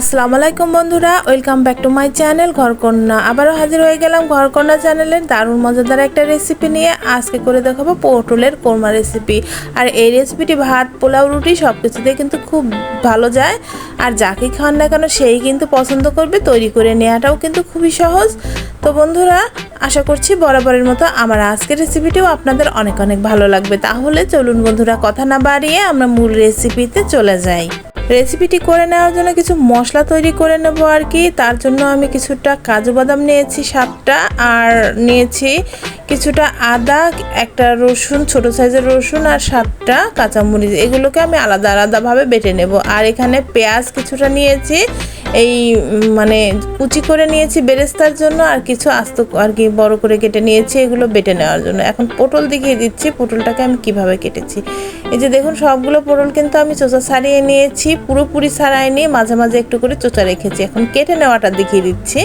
আসসালামু আলাইকুম বন্ধুরা welcome back to my channel Ghorkonna. আবারও হাজির হয়ে গেলাম ঘরকন্যা চ্যানেলের দারুণ মজাদার একটা রেসিপি নিয়ে। আজকে করে দেখাবো পটলের কোরমা রেসিপি আর এই রেসিপিটি ভাত, পোলাও, রুটি সব কিছুতেই কিন্তু খুব ভালো যায়। আর যাকে খান না কেন সেই কিন্তু পছন্দ করবে, তৈরি করে নেওয়াটাও কিন্তু খুবই সহজ। তো বন্ধুরা, আশা করছি বরাবরের মতো আমার আজকের রেসিপিটিও আপনাদের অনেক অনেক ভালো লাগবে। তাহলে চলুন বন্ধুরা, কথা না বাড়িয়ে আমরা মূল রেসিপিতে চলে যাই। রেসিপিটি করে নেওয়ার জন্য কিছু মশলা তৈরি করে নেব আর কি। তার জন্য আমি কিছুটা কাজু বাদাম নিয়েছি সাতটা আর নিয়েছি কিছুটা আদা, একটা রসুন, ছোট সাইজের রসুন আর সাতটা কাঁচামরিচ। এগুলোকে আমি আলাদা আলাদাভাবে বেটে নেব। আর এখানে পেঁয়াজ কিছুটা নিয়েছি এই মানে কুচি করে নিয়েছি বেরেস্তার জন্য আর কিছু আস্ত আর কি বড় করে কেটে নিয়েছি, এগুলো বেটে নেওয়ার জন্য। এখন পটল দেখিয়ে দিচ্ছি, পটলটাকে আমি কীভাবে কেটেছি। এই যে দেখুন, সবগুলো পটল কিন্তু আমি চোচা ছাড়িয়ে নিয়েছি, পুরোপুরি ছাড়াইনি, মাঝে মাঝে একটু করে চোচা রেখেছি। এখন কেটে নেওয়াটা দেখিয়ে দিচ্ছি।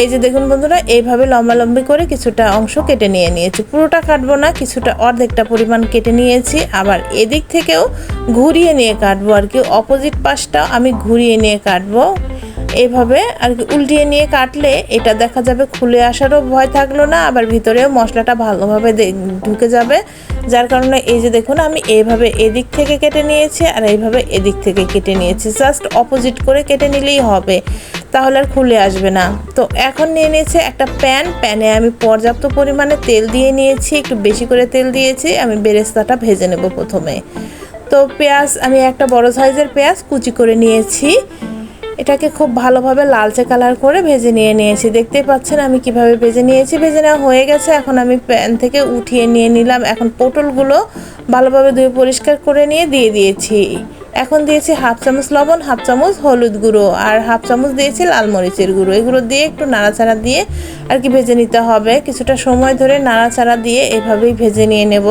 এই যে দেখুন বন্ধুরা, এইভাবে লম্বা লম্বি করে কিছুটা অংশ কেটে নিয়ে নিয়েছি। পুরোটা কাটবো না, কিছুটা অর্ধেকটা পরিমাণ কেটে নিয়েছি। আবার এদিক থেকেও ঘুরিয়ে নিয়ে কাটবো আর কি, অপোজিট পাশটা আমি ঘুরিয়ে নিয়ে কাটবো। এইভাবে আর কি উল্টিয়ে নিয়ে কাটলে এটা দেখা যাবে খুলে আসারও ভয় থাকল না, আবার ভিতরেও মশলাটা ভালোভাবে ঢুকে যাবে। যার কারণে এই যে দেখুন, আমি এইভাবে এদিক থেকে কেটে নিয়েছি আর এইভাবে এদিক থেকে কেটে নিয়েছি। জাস্ট অপোজিট করে কেটে নিলেই হবে, তাহলে আর খুলে আসবে না। তো এখন নিয়ে নিয়েছে একটা প্যান। প্যানে আমি পর্যাপ্ত পরিমাণে তেল দিয়ে নিয়েছি, একটু বেশি করে তেল দিয়েছি, আমি বেরেস্তাটা ভেজে নেব প্রথমে। তো পেঁয়াজ, আমি একটা বড় সাইজের পেঁয়াজ কুচি করে নিয়েছি। এটাকে খুব ভালোভাবে লালচে কালার করে ভেজে নিয়ে নিয়েছি। দেখতেই পাচ্ছেন আমি কীভাবে ভেজে নিয়েছি। ভেজে নেওয়া হয়ে গেছে, এখন আমি প্যান থেকে উঠিয়ে নিয়ে নিলাম। এখন পটলগুলো ভালোভাবে ধুয়ে পরিষ্কার করে নিয়ে দিয়ে দিয়েছি। এখন দিয়েছি হাফ চামচ লবণ, হাফ চামচ হলুদ গুঁড়ো আর হাফ চামচ দিয়েছি লাল মরিচের গুঁড়ো। এগুলো দিয়ে একটু নাড়াচাড়া দিয়ে আর কি ভেজে নিতে হবে। কিছুটা সময় ধরে নাড়াচাড়া দিয়ে এভাবেই ভেজে নিয়ে নেব।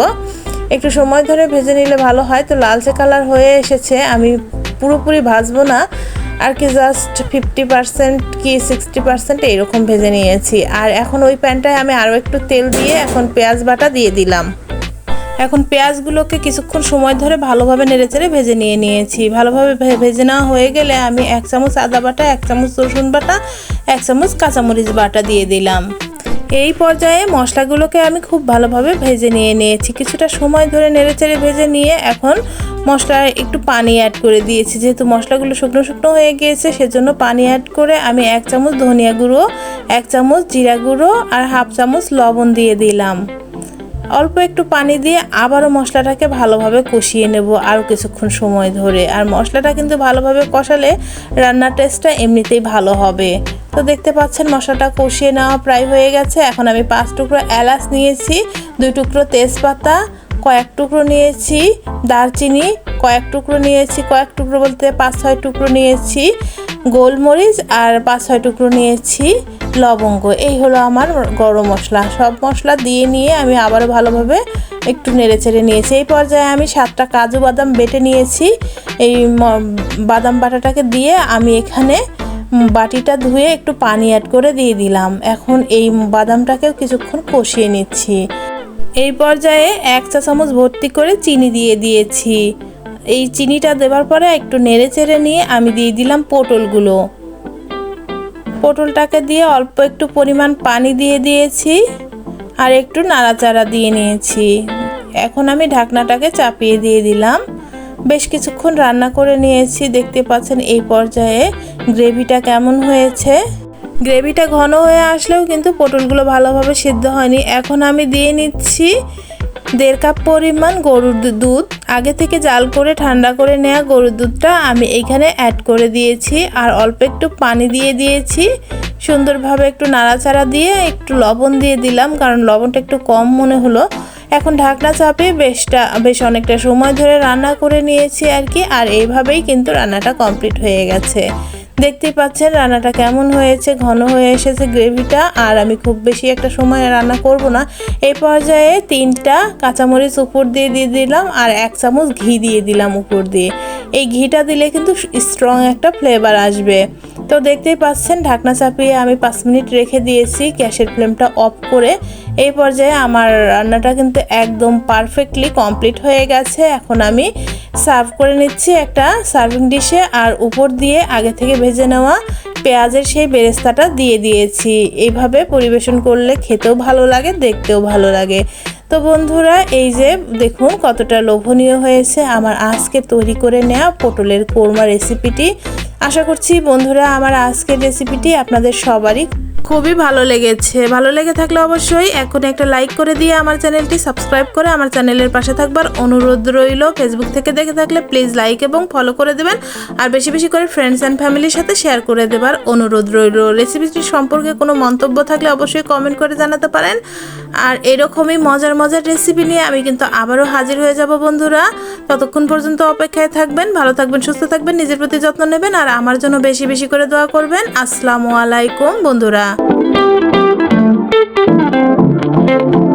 একটু সময় ধরে ভেজে নিলে ভালো হয়। তো লালচে কালার হয়ে এসেছে। আমি পুরোপুরি ভাজবো না। আর কি জাস্ট ফিফটি পার্সেন্ট কি সিক্সটি পার্সেন্ট এইরকম ভেজে নিয়েছি। আর এখন ওই প্যানটায় আমি আরও একটু তেল দিয়ে এখন পেঁয়াজ বাটা দিয়ে দিলাম। এখন পেঁয়াজগুলোকে কিছুক্ষণ সময় ধরে ভালোভাবে নেড়েচেড়ে ভেজে নিয়ে নিয়েছি। ভালোভাবে ভেজে নেওয়া হয়ে গেলে আমি এক চামচ আদা বাটা, এক চামচ রসুন বাটা, এক চামচ কাঁচামরিচ বাটা দিয়ে দিলাম। এই পর্যায়ে মশলাগুলোকে আমি খুব ভালোভাবে ভেজে নিয়ে নিয়েছি। কিছুটা সময় ধরে নেড়েচেড়ে ভেজে নিয়ে এখন মশলা একটু পানি অ্যাড করে দিয়েছি। যেহেতু মশলাগুলো শুকনো শুকনো হয়ে গিয়েছে, সেজন্য পানি অ্যাড করে আমি এক চামচ ধনিয়া গুঁড়ো, এক চামচ জিরা গুঁড়ো আর হাফ চামচ লবণ দিয়ে দিলাম। অল্প একটু পানি দিয়ে আবারও মশলাটাকে ভালোভাবে কষিয়ে নেব আরও কিছুক্ষণ সময় ধরে। আর মশলাটা কিন্তু ভালোভাবে কষালে রান্নার টেস্টটা এমনিতেই ভালো হবে। তো দেখতে পাচ্ছেন, মশলাটা কষিয়ে নেওয়া প্রায় হয়ে গেছে। এখন আমি পাঁচ টুকরো এলাচ নিয়েছি, দুই টুকরো তেজপাতা, কয়েক টুকরো নিয়েছি দারচিনি, কয়েক টুকরো নিয়েছি, কয়েক টুকরো বলতে পাঁচ ছয় টুকরো নিয়েছি গোলমরিচ আর পাঁচ ছয় টুকরো নিয়েছি লবঙ্গ। এই হলো আমার গরম মশলা। সব মশলা দিয়ে নিয়ে আমি আবারও ভালোভাবে একটু নেড়ে চেড়ে নিয়েছি। এই পর্যায়ে আমি সাতটা কাজু বাদাম বেটে নিয়েছি। এই বাদাম বাটাটাকে দিয়ে আমি এখানে বাটিটা ধুয়ে একটু পানি অ্যাড করে দিয়ে দিলাম। এখন এই বাদামটাকেও কিছুক্ষণ কষিয়ে নিচ্ছি। এই পর্যায়ে এক চা চামচ ভর্তি করে চিনি দিয়ে দিয়েছি। এই চিনিটা দেওয়ার পরে একটু নেড়ে চেড়ে নিয়ে আমি দিয়ে দিলাম পটলগুলো। পটলটাকে দিয়ে অল্প একটু পরিমাণ পানি দিয়ে দিয়েছি আর একটু নাড়াচাড়া দিয়ে নিয়েছি। এখন আমি ঢাকনাটাকে চাপিয়ে দিয়ে দিলাম। বেশ কিছুক্ষণ রান্না করে নিয়েছি, দেখতে পাচ্ছেন এই পর্যায়ে গ্রেভিটা কেমন হয়েছে। গ্রেভিটা ঘন হয়ে আসলেও কিন্তু পটলগুলো ভালোভাবে সিদ্ধ হয়নি। এখন আমি দিয়ে নিচ্ছি দেড় কাপ পরিমাণ গরুর দুধ। আগে থেকে জাল করে, ঠান্ডা করে নেওয়া গরুর দুধটা আমি এখানে অ্যাড করে দিয়েছি। আর অল্প একটু পানি দিয়ে দিয়েছি। সুন্দরভাবে একটু নাড়াচাড়া দিয়ে একটু লবণ দিয়ে দিলাম, কারণ লবণটা একটু কম মনে হলো। এখন ঢাকনা চাপে বেশটা, বেশ অনেকটা সময় ধরে রান্না করে নিয়েছি আর কি, আর এইভাবেই কিন্তু রান্নাটা কমপ্লিট হয়ে গেছে। দেখতেই পাচ্ছেন রান্নাটা কেমন হয়েছে, ঘন হয়ে এসেছে গ্রেভিটা, আর আমি খুব বেশি একটা সময় রান্না করব না। এই পর্যায়ে তিনটা কাঁচামরিচ উপর দিয়ে দিয়ে দিলাম, আর এক চামচ ঘি দিয়ে দিলাম উপর দিয়ে। এই ঘিটা দিলে কিন্তু স্ট্রং একটা ফ্লেভার আসবে। তো দেখতেই পাচ্ছেন ঢাকনা চাপিয়ে আমি পাঁচ মিনিট রেখে দিয়েছি গ্যাসের ফ্লেমটা অফ করে। এই পর্যায়ে আমার রান্নাটা কিন্তু একদম পারফেক্টলি কমপ্লিট হয়ে গেছে। এখন আমি সার্ভ করে নিচ্ছি একটা সার্ভিং ডিশে আর উপর দিয়ে আগে থেকে ভেজে নেওয়া পেঁয়াজের সেই বেরেস্তাটা দিয়ে দিয়েছি। এইভাবে পরিবেশন করলে খেতেও ভালো লাগে, দেখতেও ভালো লাগে। তো বন্ধুরা, এই যে দেখুন কতটা লোভনীয় হয়েছে আমার আজকে তৈরি করে নেওয়া পটলের কোরমা রেসিপিটি। আশা করছি বন্ধুরা, আমার আজকের রেসিপিটি আপনাদের সবারই খুবই ভালো লেগেছে। ভালো লেগে থাকলে অবশ্যই এখন একটা লাইক করে দিয়ে আমার চ্যানেলটি সাবস্ক্রাইব করে আমার চ্যানেলের পাশে থাকবার অনুরোধ রইল। ফেসবুক থেকে দেখে থাকলে প্লিজ লাইক এবং ফলো করে দেবেন। আর বেশি বেশি করে ফ্রেন্ডস অ্যান্ড ফ্যামিলির সাথে শেয়ার করে দেবার অনুরোধ রইল। রেসিপিটি সম্পর্কে কোনো মন্তব্য থাকলে অবশ্যই কমেন্ট করে জানাতে পারেন। আর এরকমই মজার মজার রেসিপি নিয়ে আমি কিন্তু আবারও হাজির হয়ে যাব বন্ধুরা। ততক্ষণ পর্যন্ত অপেক্ষায় থাকবেন, ভালো থাকবেন, সুস্থ থাকবেন, নিজের প্রতি যত্ন নেবেন আর আমার জন্য বেশি বেশি করে দোয়া করবেন। আসসালামু আলাইকুম বন্ধুরা। thank you